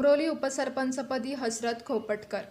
उमरोली उपसरपंचपदी हसरत खोपटकर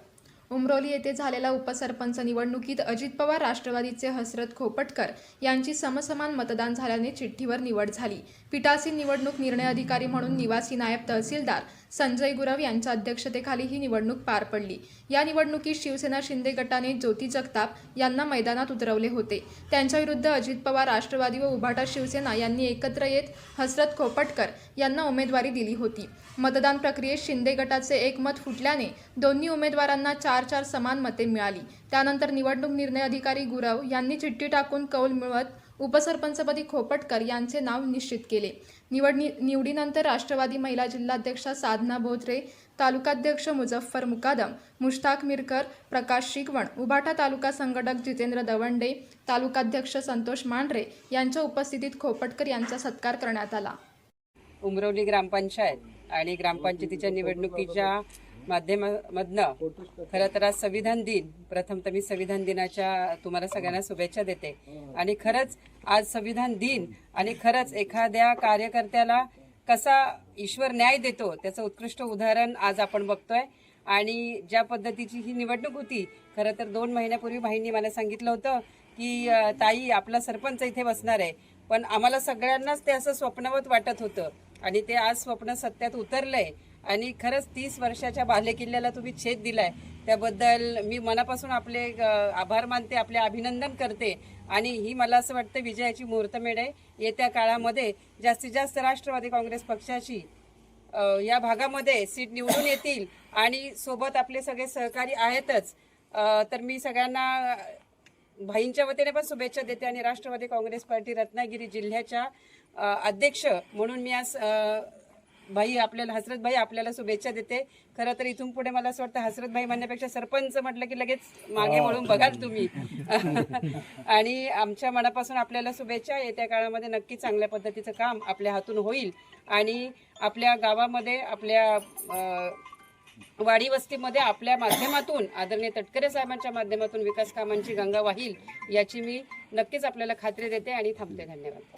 उमरोली येथे झालेल्या उपसरपंच निवडणुकीत अजित पवार राष्ट्रवादीचे हसरत खोपटकर यांची समसमान मतदान झाल्याने चिठ्ठीवर निवड झाली. पिटासीन निवडणूक निर्णय अधिकारी म्हणून निवासी नायब तहसीलदार संजय गुरव यांच्या अध्यक्षतेखाली ही निवडणूक पार पडली. या निवडणुकीत शिवसेना शिंदे गटाने ज्योती जगताप यांना मैदानात उतरवले होते. त्यांच्याविरुद्ध अजित पवार राष्ट्रवादी व उभाटा शिवसेना यांनी एकत्र येत हसरत खोपटकर यांना उमेदवारी दिली होती. मतदान प्रक्रियेत शिंदे गटाचे एकमत फुटल्याने दोन्ही उमेदवारांना चार चार समान मते मिळाली. त्यानंतर निवडणूक निर्णय अधिकारी गुरव यांनी चिठ्ठी टाकून कौल मिळवत उपसरपंचपदी खोपटकर यांचे नाव निश्चित केले. निवडणी निवडीनंतर राष्ट्रवादी महिला जिल्हाध्यक्षा साधना बोधरे तालुकाध्यक्ष मुझफ्फर मुकादम मुश्ताक मिरकर प्रकाश शिकवण उभाटा तालुका संघटक जितेंद्र दवंडे तालुकाध्यक्ष संतोष मांढरे यांच्या उपस्थितीत खोपटकर यांचा सत्कार करण्यात आला. उमरवली ग्रामपंचायत आणि ग्रामपंचायतीच्या निवडणुकीच्या माध्यमामधनं खरं तर आज संविधान दिन. प्रथम तर मी संविधान दिनाच्या तुम्हाला सगळ्यांना शुभेच्छा देते. आणि खरंच आज संविधान दिन आणि खरंच एखाद्या कार्यकर्त्याला कसा ईश्वर न्याय देतो त्याचं उत्कृष्ट उदाहरण आज आपण बघतोय. आणि ज्या पद्धतीची ही निवडणूक होती खरं तर दोन महिन्यापूर्वी बहिणी मला सांगितलं होतं की ताई आपला सरपंच इथे बसणार आहे. पण आम्हाला सगळ्यांनाच ते असं स्वप्नवत वाटत होतं. आणि ते आज स्वप्न सत्यात उतरलंय. आणि खरंच तीस वर्षाच्या बालेकिल्ल्याला तुम्ही छेद दिलाय. त्याबद्दल मी मनापासून आपले आभार मानते आपले अभिनंदन करते. आणि ही मला असं वाटतं विजयाची मुहूर्तमेढ आहे. येत्या काळामध्ये जास्तीत जास्त राष्ट्रवादी काँग्रेस पक्षाची या भागामध्ये सीट निवडून येतील. आणि सोबत आपले सगळे सहकारी आहेतच. तर मी सगळ्यांना भाईंच्या वतीने पण शुभेच्छा देते आणि राष्ट्रवादी काँग्रेस पार्टी रत्नागिरी जिल्ह्याच्या अध्यक्ष म्हणून मी आज भाई आपल्याला हसरत भाई आपल्याला शुभेच्छा देते. खरं तर इथून पुढे मला असं वाटतं हसरत भाई म्हणण्यापेक्षा सरपंच म्हटलं की लगेच मागे वळून बघाल तुम्ही. आणि आमच्या मनापासून आपल्याला शुभेच्छा. येत्या काळामध्ये नक्की चांगल्या पद्धतीचं काम आपल्या हातून होईल. आणि आपल्या गावामध्ये आपल्या वाडी वस्तीमध्ये आपल्या माध्यमातून आदरणीय तटकरे साहेबांच्या माध्यमातून विकास कामांची गंगा वाहील याची मी नक्कीच आपल्याला खात्री देते आणि थांबते. धन्यवाद.